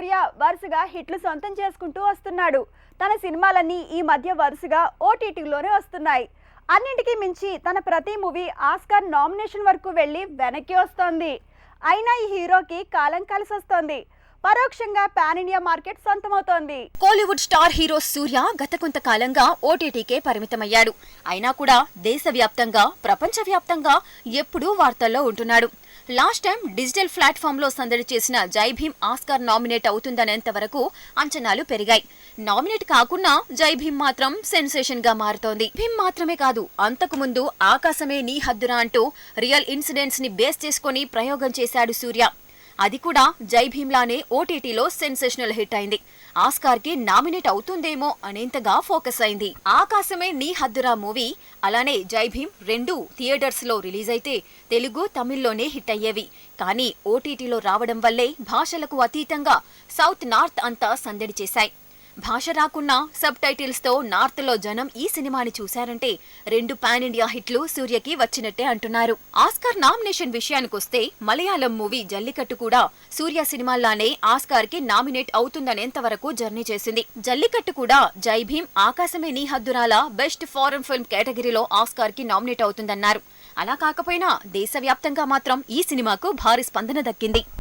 సూర్య వరుసగా హిట్లు సొంతం చేసుకుంటూ వస్తున్నాడు. తన సినిమాలన్నీ ఈ మధ్య వరుసగా ఓటీటీలోనే వస్తున్నాయి. అన్నింటికీ మించి తన ప్రతి మూవీ ఆస్కార్ నామినేషన్ వరకు వెళ్ళి వెనక్కి వస్తోంది. అయినా ఈ హీరోకి కాలం కలిసి వస్తోంది పరోక్షంగా పాన్ ఇండియా మార్కెట్ సొంతమవుతోంది. కోలీవుడ్ స్టార్ హీరో సూర్య గత కొంతకాలంగా ఓటీటీకే పరిమితమయ్యాడు. అయినా కూడా దేశవ్యాప్తంగా ప్రపంచవ్యాప్తంగా ఎప్పుడూ వార్తల్లో ఉంటున్నాడు. లాస్ట్ టైం డిజిటల్ ప్లాట్ఫామ్లో సందడి చేసిన జై భీమ్ ఆస్కార్ నామినేట్ అవుతుందనేంత వరకు అంచనాలు పెరిగాయి. నామినేట్ కాకున్నా జై భీమ్ మాత్రం సెన్సేషన్గా మారుతోంది. భీమ్ మాత్రమే కాదు అంతకు ముందు ఆకాశమే నీ హద్దురా అంటూ రియల్ ఇన్సిడెంట్స్ని బేస్ చేసుకుని ప్రయోగం చేశాడు సూర్య. అది కూడా జై భీమ్లానే ఓటీటీలో సెన్సేషనల్ హిట్ అయింది. ఆస్కార్కి నామినేట్ అవుతుందేమో అనేంతగా ఫోకస్ అయింది. ఆకాశమే నీ హద్దురా మూవీ. అలానే జై భీమ్ రెండు థియేటర్స్లో రిలీజ్ అయితే తెలుగు తమిళ్ళోనే హిట్ అయ్యేవి. కానీ ఓటీటీలో రావడం వల్లే భాషలకు అతీతంగా సౌత్ నార్త్ అంతా సందడి చేశాయి. భాష రాకున్నా సబ్ టైటిల్స్తో నార్త్లో జనం ఈ సినిమాని చూశారంటే రెండు పాన్ ఇండియా హిట్లు సూర్యకి వచ్చినట్టే అంటున్నారు. ఆస్కార్ నామినేషన్ విషయానికొస్తే మలయాళం మూవీ జల్లికట్టు కూడా సూర్య సినిమాల్లానే ఆస్కార్కి నామినేట్ అవుతుందనేంత వరకు జర్నీ చేసింది. జల్లికట్టు కూడా జై భీమ్ ఆకాశమే నీ హద్దురాల బెస్ట్ ఫారెన్ ఫిల్మ్ కేటగిరీలో ఆస్కార్కి నామినేట్ అవుతుందన్నారు. అలా కాకపోయినా దేశవ్యాప్తంగా మాత్రం ఈ సినిమాకు భారీ స్పందన దక్కింది.